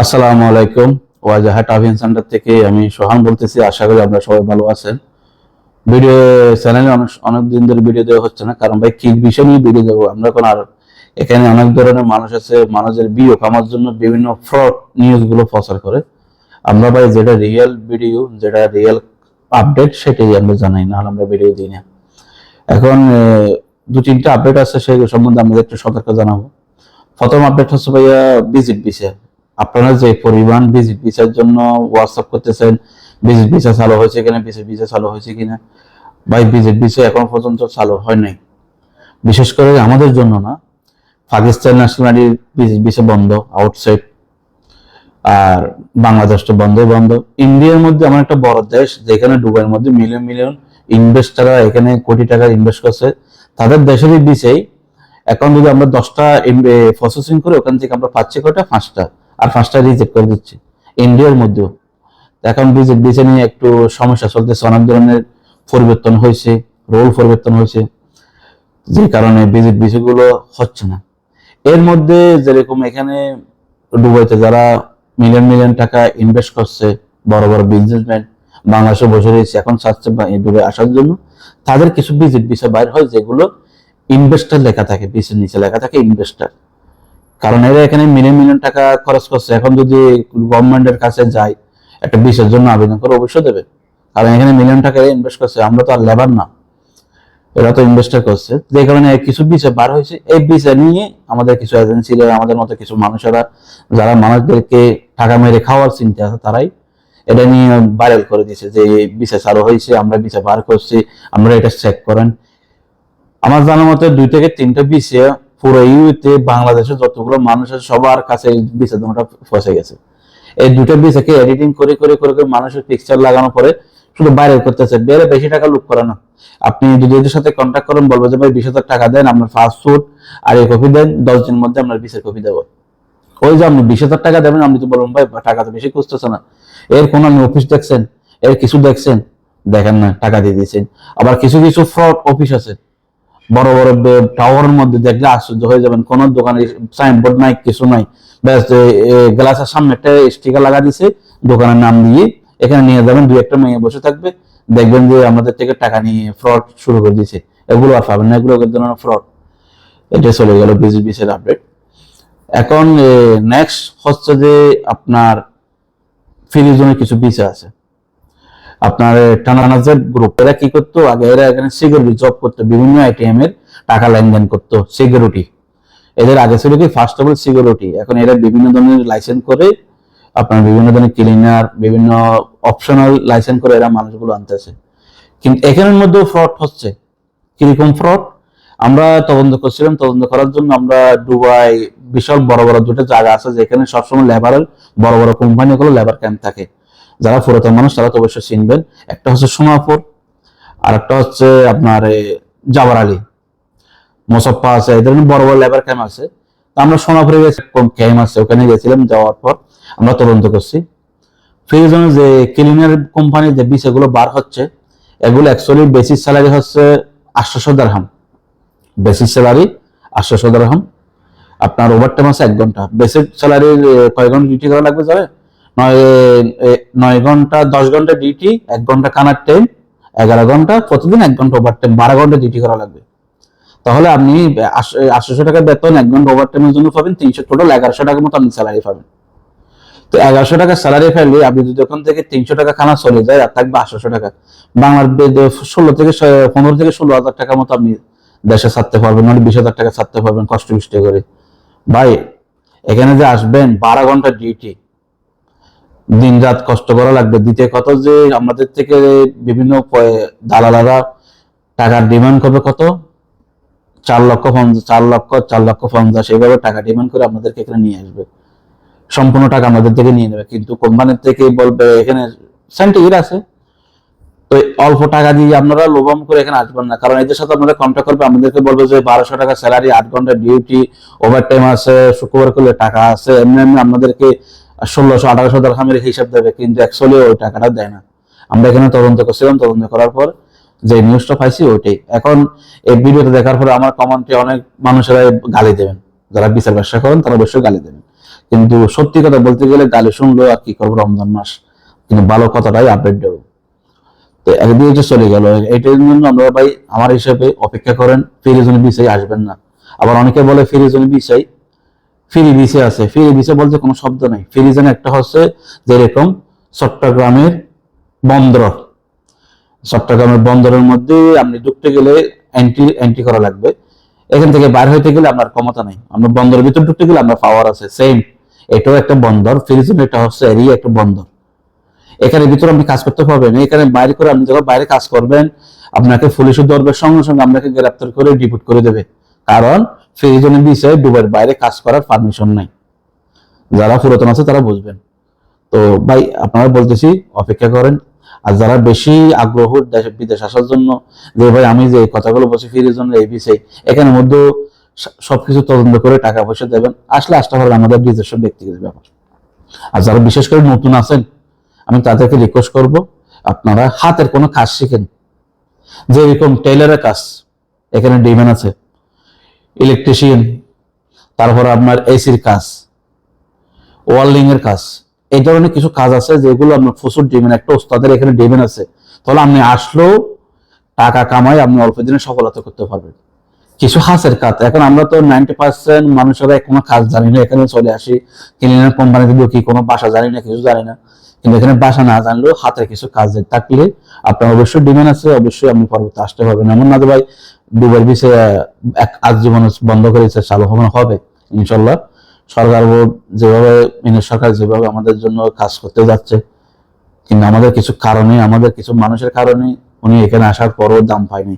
আসসালামু আলাইকুম। ওয়াজাহা টাভিন সেন্টার থেকে আমি সোহান বলতেছি। আশা করি আপনারা সবাই ভালো আছেন। ভিডিও চ্যানেলে অনেক দিন ধরে ভিডিও দেওয়া হচ্ছে না। কারণ ভাই, কি বিষয় নিয়ে ভিডিও দেবো? আমরা এখন আর এখানে অনেক ধরনের মানুষ আছে, মানুষের বিয়ে কামার জন্য বিভিন্ন ফ্রড নিউজগুলো প্রচার করে। আমরা ভাই, যেটা রিয়েল ভিডিও যেটা রিয়েল আপডেট সেটাই আমরা জানাই, না আমরা ভিডিও দিই না। এখন দু তিনটা আপডেট আছে, সেই সম্বন্ধে আমাদের একটু সতর্ক জানাব। প্রথম আপডেট হচ্ছে ভাইয়া ভিজিট ভিসা আপনারা যে পরিমাণ ভিজিট ভিসার জন্য হোয়াটসঅ্যাপ করতেছেন ভিজিট ভিসা চালু হয়েছে কিনা ভিজিট ভিসা চালু হয়েছে কিনা, ভাই ভিজিট ভিসা এখন পর্যন্ত চালু হয় নাই। বিশেষ করে আমাদের জন্য না, পাকিস্তান ন্যাশনালিটির ভিজিট ভিসা বন্ধ আউটসাইড আর বাংলাদেশ তো বন্ধই বন্ধ। ইন্ডিয়ার মধ্যে আমার একটা বড় দেশ, যেখানে দুবাইয়ের মধ্যে মিলিয়ন মিলিয়ন ইনভেস্টাররা এখানে কোটি টাকা ইনভেস্ট করছে, তাদের দেশেরই বিষয় এখন যদি আমরা দশটা প্রসেসিং করে, ওখান থেকে আমরা পাচ্ছি কয়টা? পাঁচটা। আর পাঁচটা রিজেক্ট করে দিচ্ছে। ইন্ডিয়ার মধ্যেও। এখন ভিজিট ভিসা নিয়ে একটু সমস্যা চলতেছে, অনেক ধরনের পরিবর্তন হয়েছে রোল পরিবর্তন হয়েছে। যে কারণে ভিজিট বিষয়গুলো হচ্ছে না। এর মধ্যে যেরকম এখানে দুবাইতে যারা মিলিয়ন মিলিয়ন টাকা ইনভেস্ট করছে, বড় বড় বিজনেসম্যান বাংলাদেশে বসে রয়েছে, এখন চাচ্ছে দুবাই আসার জন্য, তাদের কিছু ভিজিট বিষয় বাইর হয় যেগুলো ইনভেস্টার লেখা থাকে ভিসার নিচে লেখা থাকে ইনভেস্টার কারণ এরা এখানে মিলিয়ন মিলিয়ন টাকা খরচ করছে। এখন যদি গভর্নমেন্টের কাছে যায়, একটা ভিসার জন্য আবেদন করে অবশ্যই দেবে। কারণ এখানে মিলিয়ন টাকা ইনভেস্ট করছে, আমরা তো আর লেবার না। এরা তো ইনভেস্টার করছে। যে কারণে কিছু বিষয় বার হয়েছে, এই বিষয় নিয়ে আমাদের কিছু এজেন্সিরা আমাদের মতো কিছু মানুষেরা, যারা মানুষদেরকে টাকা মেরে খাওয়ার চিন্তা আছে, তারাই এটা নিয়ে ভাইরাল করে দিয়েছে যে বিষয় চালু হয়েছে, আমরা বিষয় বার করছি, আমরা এটা চেক করেন। আমার জানার মতে দুই থেকে তিনটা বিষয় পুরো ইউতে বাংলাদেশে যতগুলো মানুষের সবার কাছে বিষয়টা ফসে গেছে। এই দুটো বিষয়কে এডিটিং করে করে করে করে মানুষের পিকচার লাগানোর পরে শুধু বাইরে করতেছে। বেড়ে বেশি টাকা লুক করে না। আপনি যদি এদের সাথে কন্ট্যাক্ট করেন, বলব যে, ভাই, বিশ হাজার টাকা দেন, আপনার ফাস্টফুড আর এই কপি দেন, দশ দিনের মধ্যে আপনার বিশের কপি দেবো। ওই যে আপনি বিশ হাজার টাকা দেবেন, আপনি তো বলবেন, ভাই, টাকা তো বেশি খুঁজতেছে না। এর কোন আপনি অফিস দেখছেন? এর কিছু দেখছেন? দেখেন না, টাকা দিয়ে দিয়েছেন। আবার কিছু কিছু ফ্রড অফিস আছে। বড় বড় টাওয়ারের মধ্যে দেখলে আশ্চর্য হয়ে যাবেন। কোন দোকানে সাইনবোর্ড নাই, কিছু নাই। ব্যাস গ্লাসের সামনে একটা স্টিকার লাগা দিছে, দোকানের নাম দিয়ে। এখানে নিয়ে যাবেন দু একটা মেয়ে বসে থাকবে। দেখবেন যে আমাদের থেকে টাকা নিয়ে ফ্রড শুরু করে দিয়েছে এগুলো আর পাবেন না, এগুলো ফ্রড এটা চলে গেল বিজিবিসের আপডেট এখন নেক্সট হচ্ছে যে আপনার ফিরিজনের কিছু বিষয় আছে। আপনার টানানাজের গ্রুপ এরা কি করতো? আগে এরা এখানে সিকিউরিটি জব করতো, বিভিন্ন আইটিএম এর টাকা লেনদেন করতো সিকিউরিটি এদের আগে ছিল কি ফার্স্ট অফ অল সিকিউরিটি এখন এরা বিভিন্ন ধরনের লাইসেন্স করে, আপনার বিভিন্ন ধরনের ক্লিনার বিভিন্ন অপশনাল লাইসেন্স করে এরা মানুষগুলো আনতেছে। কিন্তু এখানের মধ্যেও ফ্রড হচ্ছে। কীরকম ফ্রড আমরা তদন্ত করছিলাম। তদন্ত করার জন্য আমরা দুবাই বিশাল বড় বড় দুটো জায়গা আছে যেখানে সবসময় লেবারের বড় বড় কোম্পানিগুলো লেবার ক্যাম্প থাকে। যারা পুরাতন মানুষ, তারা তো অবশ্যই চিনবেন। একটা হচ্ছে সোনাপুর আর একটা হচ্ছে আপনার জাবার আলী। মোসাফা আছে এই ধরনের বড় বড় লেবার ক্যাম্প আছে। তা আমরা সোনাপুরে গেছি ক্যাম্প আছে, ওখানে গেছিলাম যাওয়ার পর আমরা তদন্ত করছি। ফ্রিজনের যে ক্লিনার কোম্পানির যে বিষয়গুলো বার হচ্ছে, এগুলো অ্যাকচুয়ালি বেসিক স্যালারি হচ্ছে আটশোশো দেড়হাম বেসিক স্যালারি আটশোশো দেড়হাম আপনার ওভার টাইম আছে এক ঘণ্টা। বেসিক স্যালারি কয় ঘণ্টা ডিউটি করা লাগবে যাবে নয় নয় ঘণ্টা, দশ ঘণ্টা ডিউটি এক ঘণ্টা কানার টাইম এগারো ঘণ্টা, প্রতিদিন এক ঘণ্টা ওভার টাইম বারো ঘণ্টা ডিউটি করা লাগবে। তাহলে আপনি আটশোশো টাকা বেতন, এক ঘণ্টা ওভার টাইমের জন্য পাবেন, তিনশো টোটাল এগারোশো টাকার মতো আপনি স্যালারি পাবেন। তো এগারোশো টাকা স্যালারি ফেললে আপনি যদি ওখান থেকে তিনশো টাকা খানা চলে যায়, আর থাকবে আটশোশো টাকা। বাংলার ষোলো থেকে পনেরো থেকে ষোলো হাজার টাকার মতো আপনি দেশে ছাড়তে পারবেন মানে বিশ হাজার টাকা ছাড়তে পারবেন, কষ্ট বিষ্ট করে। ভাই, এখানে যে আসবেন, বারো ঘণ্টা ডিউটি দিন রাত কষ্ট করা লাগবে। দ্বিতীয় কথা যে আমাদের থেকে বিভিন্ন দালালারা টাকার ডিমান্ড করবে কত? চার লক্ষ পঞ্চাশ, চার লক্ষ চার লক্ষ পঞ্চাশ, এইভাবে টাকা ডিমান্ড করে আপনাদেরকে এখানে নিয়ে আসবে। সম্পূর্ণ টাকা আমাদের থেকে নিয়ে নেবে। কিন্তু কোম্পানির থেকে বলবে এখানে সেন্টিগ্রেড আছে। তো অল্প টাকা দিয়ে আপনারা লোভম করে এখানে আসবেন না। কারণ এদের সাথে আপনারা কন্ট্যাক্ট করবে, আমাদেরকে বলবে যে বারোশো টাকা স্যালারি আট ঘণ্টা ডিউটি ওভার টাইম আছে শুক্রবার করলে টাকা আছে, এমনি এমনি আপনাদেরকে ষোলোশো, আঠারোশো দরকামের হিসাব দেবে, কিন্তু অ্যাকচুয়ালি ওই টাকাটা দেয় না। আমরা এখানে তদন্ত করছিলাম, তদন্ত করার পর যে নিউজটা পাইছি ওইটাই। এখন এই ভিডিওটা দেখার পরে আমার কমেন্টে অনেক মানুষেরা গালি দেবেন। যারা বিচার ব্যবসা করেন, তারা অবশ্যই গালি দেবেন। কিন্তু সত্যি কথা বলতে গেলে গালি শুনলো আর কি করব রমজান মাস? কিন্তু ভালো কথাটাই আপডেট দেবো। তো একদিকে যে চলে গেল এটার জন্য আমরা ভাই, আমার হিসাবে অপেক্ষা করেন ফিরিজনের বিষয় আসবেন না। আবার অনেকে বলে ফিরিজনের বিষয় ফিরি বিষয় আছে। ফিরি বিষয় বলতে কোনো শব্দ নেই। ফিরিজন একটা হচ্ছে যেরকম চট্টগ্রামের বন্দর। চট্টগ্রামের বন্দরের মধ্যে আপনি ঢুকতে গেলে এন্ট্রি এন্ট্রি করা লাগবে। এখান থেকে বাইর হইতে গেলে আপনার ক্ষমতা নেই। আমরা বন্দরের ভিতর ঢুকতে গেলে আপনার পাওয়ার আছে। সেম এটাও একটা বন্দর। ফিরিজন এটা হচ্ছে এরিয়া একটা বন্দর। এখানে ভিতরে আপনি কাজ করতে পারবেন। এখানে বাইরে করে আপনি যখন বাইরে কাজ করবেন, আপনাকে পুলিশে ধরবে সঙ্গে সঙ্গে আপনাকে গ্রেপ্তার করে ডিপুট করে দেবে। কারণ ফিরিজনের বিষয়ে ডুবের বাইরে কাজ করার পারমিশন নাই। যারা পুরাতন আছে তারা বুঝবেন। তো ভাই, আপনারা বলতেছি, অপেক্ষা করেন। আর যারা বেশি আগ্রহ দেশে, বিদেশ আসার জন্য, যে ভাই, আমি যে কথাগুলো বলছি ফিরিজন এই বিষয়ে, এখানের মধ্যে সবকিছু তদন্ত করে টাকা পয়সা দেবেন। আসলে আসতে পারবে আমাদের নিজস্ব ব্যক্তিগত ব্যাপার। আর যারা বিশেষ করে নতুন আছেন, আমি তাদেরকে রিকোয়েস্ট করব, আপনারা হাতের কোনো কাজ শিখেন। যেরকম টেইলারের কাজ, এখানে ডিমান্ড আছে। ইলেকট্রিশিয়ান তারপর আপনার এসির কাজ ওয়ার্লিং এর কাজ, এই ধরনের কিছু কাজ আছে যেগুলো আপনার প্রচুর ডিমান্ড একটা ওস্তাদের এখানে ডিমান্ড আছে। তাহলে আপনি আসলেও টাকা কামাই আপনি অল্প দিনে সফলতা করতে পারবেন। কিছু হাসের কাজ, এখন আমরা তো নাইনটি পার্সেন্ট মানুষেরা কোনো কাজ জানি না, এখানে চলে আসি ক্লিনার কোম্পানিতে ঢুকি, কোনো বাসা জানি না, কিছু জানি না। কিন্তু এখানে বাসা না জানলেও হাতের কিছু কাজ থাকলে আপনার অবশ্যই ডিমান্ড আছে, অবশ্যই আপনি পরবর্তী আসতে পারবেন। এমন না যে ভাই দুবার বিষয়ে এক আজীবন বন্ধ করেছে চালু হবে ইনশাল্লাহ। সরকার যেভাবে মিনের সরকার যেভাবে আমাদের জন্য কাজ করতে যাচ্ছে, কিন্তু আমাদের কিছু কারণে, আমাদের কিছু মানুষের কারণে উনি এখানে আসার পরও দাম পায়নি।